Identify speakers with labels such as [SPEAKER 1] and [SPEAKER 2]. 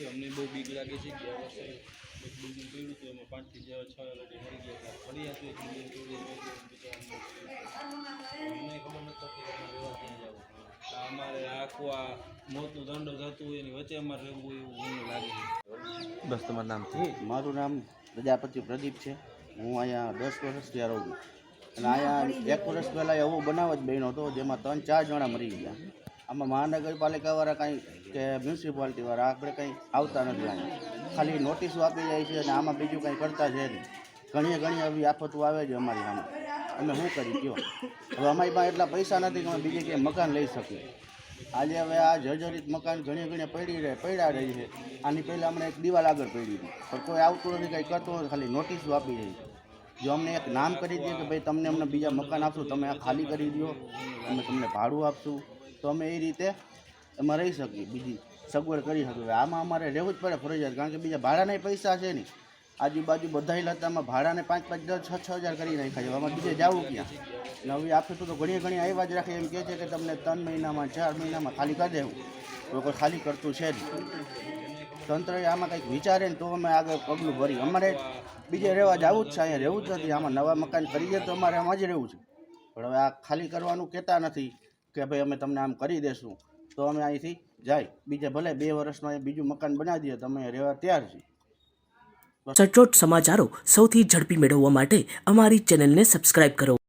[SPEAKER 1] છીએ અમને બહુ બીક લાગે છે ગયા વર્ષે એક બિલ્ડિંગ પડ્યું હતું એમાં પાંચથી જેવા છ ઓલરેડી મરી ગયા હતા. ફરી હતું એક બિલ્ડિંગ તોડી અમને ખબર નથી પડતી કે અમારે રહેવા ક્યાં જવું. અમારે આખું આ મોતનું દંડો થતું હોય એની વચ્ચે અમારે રહેવું એવું મને લાગે છે.
[SPEAKER 2] બસ તમારું નામ
[SPEAKER 3] મારું નામ પ્રજાપતિ પ્રદીપ છે. હું અહીંયા દસ વર્ષ ત્યાં રહું છું. અને અહીંયા એક વર્ષ પહેલાં એવો બનાવ જ બન્યો હતો જેમાં ત્રણ ચાર જણા મરી ગયા. આમાં મહાનગરપાલિકાવાળા કાંઈ કે મ્યુનિસિપાલિટીવાળા આપણે કંઈ આવતા નથી અહીંયા ખાલી નોટિસો આપી જાય છે અને આમાં બીજું કંઈ કરતા છે નહીં. ઘણી ઘણી આવી આફતો આવે છે અમારી સામે. અમે શું કરી કયો? હવે અમારી પાસે એટલા પૈસા નથી કે અમે બીજે ક્યાંય મકાન લઈ શકીએ. આજે હવે આ જર્જરિત મકાન ઘણી ઘણી પડી રહે પડ્યા રહી છે. આની પહેલાં અમને એક દિવાલ આગળ પડી હતી. પણ કોઈ આવતું નથી, કંઈ કરતું ખાલી નોટિસો આપી રહી છે. જો અમને એક નામ કરી દે કે ભાઈ તમને અમને બીજા મકાન આપશું, તમે આ ખાલી કરી દો અમે તમને ભાડું આપશું. તો અમે એ રીતે એમાં રહી શકીએ. બીજી સગવડ કરી શકીએ. આમાં અમારે રહેવું જ પડે ફરજિયાત, કારણ કે બીજા ભાડાના પૈસા છે નહીં. આજુબાજુ બધા લતામાં ભાડાને પાંચ પાંચ, દસ, છ છ હજાર કરી નાખ્યા છે. આમાં બીજે જવું ક્યાં? ને હવે આપે તો ઘણી ઘણી આવ્યા જ રાખે એમ કહે છે કે તમને ત્રણ મહિનામાં, ચાર મહિનામાં ખાલી કરી દેવું. લોકો ખાલી કરતું છે જ. તંત્રએ આમાં કંઈક વિચારે ને તો અમે આગળ પગલું ભરી અમારે બીજે રહેવા જવું જ છે, અહીંયા રહેવું જ નથી. આમાં નવા મકાન કરીએ તો અમારે આમાં જ રહેવું છે. પણ હવે આ ખાલી કરવાનું કહેતા નથી. કે ભાઈ અમે તમને આમ કરી દેશું, તો અમે અહીંથી જાય. બીજે ભલે બે વર્ષમાં બીજું મકાન બનાવી દઈએ, તો અમે રહેવા તૈયાર છીએ.
[SPEAKER 4] સચોટ સમાચારો સૌથી ઝડપી મેળવવા માટે અમારી ચેનલને સબસ્ક્રાઇબ કરો.